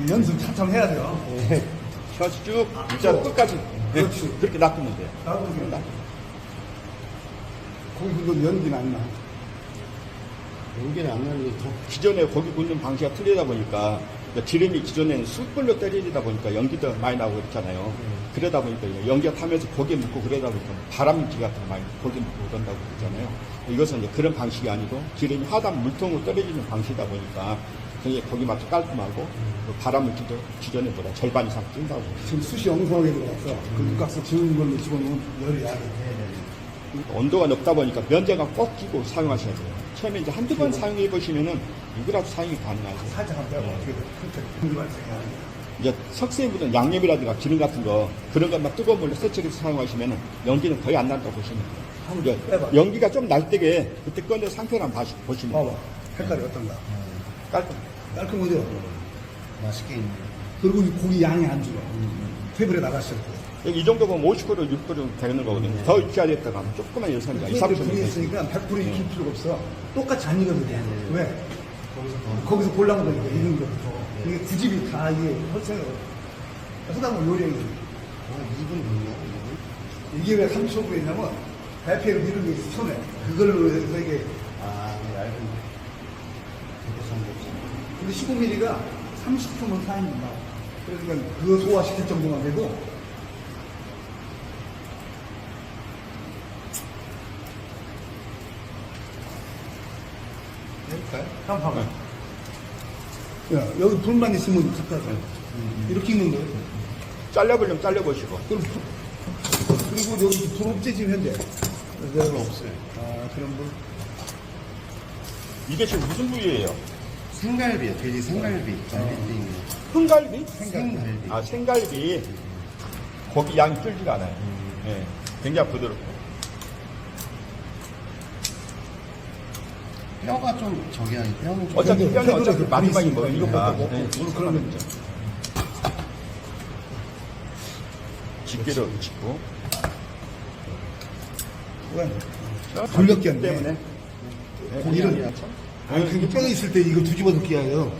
이 연습 차츰 해야 돼요. 셔츠 쭉 일자로 끝까지 네, 그렇지. 그렇게 놔두면 돼요. 나도 이게 거기서 연기는 안 나. 연기는 안 나는 게 더. 기존에 고기 굽는 방식이 틀리다 보니까 그러니까 기름이 기존에는 숯불로 때리다 보니까 연기도 많이 나오고 그렇잖아요. 그러다 보니까 연기가 타면서 고기에 묻고 그러다 보니까 바람기 같은 거 많이 고기에 묻고 그런다고 그러잖아요. 이것은 이제 그런 방식이 아니고 기름이 하단 물통으로 떨어지는 방식이다 보니까 굉장히 고기 맛도 깔끔하고 또 바람물기도 기존에보다 절반 이상 뛴다고. 지금 숯이 엉성하게 들어갔어. 그 육각서 지운 걸로 집어넣으면 열이 야해. 온도가 높다 보니까 면제가 꼭 끼고 사용하셔야 돼요. 처음에 이제 한두 번 사용해 보시면은 이거라도 사용이 가능하죠. 살짝 한번 어떻게 돼. 이제 석쇠에 묻은 양념이라든가 기름 같은 거 그런 것만 뜨거운 물로 세척해서 사용하시면 연기는 거의 안 난다고 보시면 돼요. 연기가 좀 날 때게 그때 꺼내 상태를 한번 다시 보시면 봐봐. 돼요. 색깔이 어떤가? 깔끔. 깔끔하죠? 맛있게 있네. 그리고 이 고기 양이 안 줄어. 테이블에 나갔을 때. 여기 이 정도 보면 50kg, 6kg 되는 거거든요. 더 익혀야 됐다가 하면 조금만 열선이가 2, 3 이렇게 분 분이 있으니까 100% 익힐 필요가 없어. 똑같이 안 익어도 돼. 왜? 거기서 골라온 거니까 익은 거부터. 이게 구집이 다 이게 헐생을 하다 보면 요령이. 아, 2분 됐냐, 2분? 이게 왜 30초가 있냐면 대패를 미는 게 있어, 손에. 그걸로 해서 이게. 아, 이 얇은 대구 삼겹살. 근데 15mm가 30초면 사인된다. 그러니까 그거 소화시킬 정도만 돼도 해볼까요? 한번 봐봐. 야, 여기 불만 있으면 갖다 줘. 이렇게 있는 거예요. 잘라보려면 잘라보시고. 그럼 불- 그리고 여기 불 없지 지금 현재. 별로 없어요. 아 그런 불. 이게 지금 무슨 부위예요? 생갈비요. 돼지 생갈비. 갈비찜. 흥갈비? 생갈비. 아, 생갈비. 고기 양이 줄지가 않아요. 예, 굉장히 부드럽고. 뼈가 좀 저기 아니 뼈는 좀. 어차피 뼈는 어차피 그 많이 많이 먹으니까. 네, 먹고 그러면 이제 집게로. 왜? 돌렸기. 때문에. 고기를 아니 그게 뼈가 있을 때 이거 뒤집어 넣기 하요.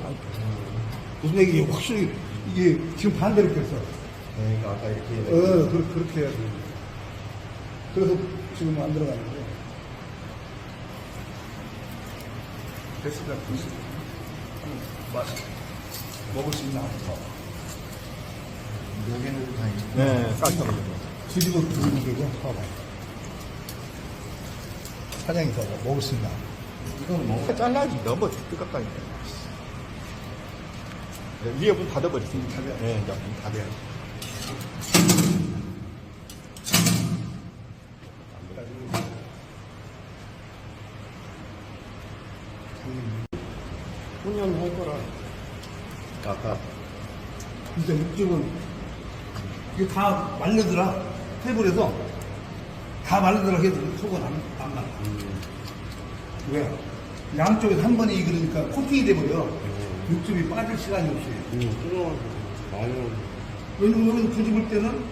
무슨 얘기 확실히 이게 지금 반대로 뺐어. 그러니까 아까 이렇게. 어 그, 그렇게 해야지. 그래서 지금 안 들어가는 거예요. 됐습니다. 맛 먹을 수 있나. 여기는 다 있고. 네, 깔끔하게. 뒤집어 두는 거죠. 봐봐. 사장이 더 먹을 수 있나? 이건 뭐. 잘라야지. 너무 뜨겁다니까. 네, 위에 문 닫아버리세요. 닫아야지. 네, 이제 문 닫아야지. 훈련할 거라. 아까 진짜 육즙은 이게 다 말르더라. 테이블에서 다 말르더라 해도 속은 안, 안 말라. 왜? 양쪽에서 한 번에 익으니까 코팅이 돼버려. 육즙이 빠질 시간이 없어요. 음, 뜨거워서 많이 왜냐면 여기서 뒤집을 때는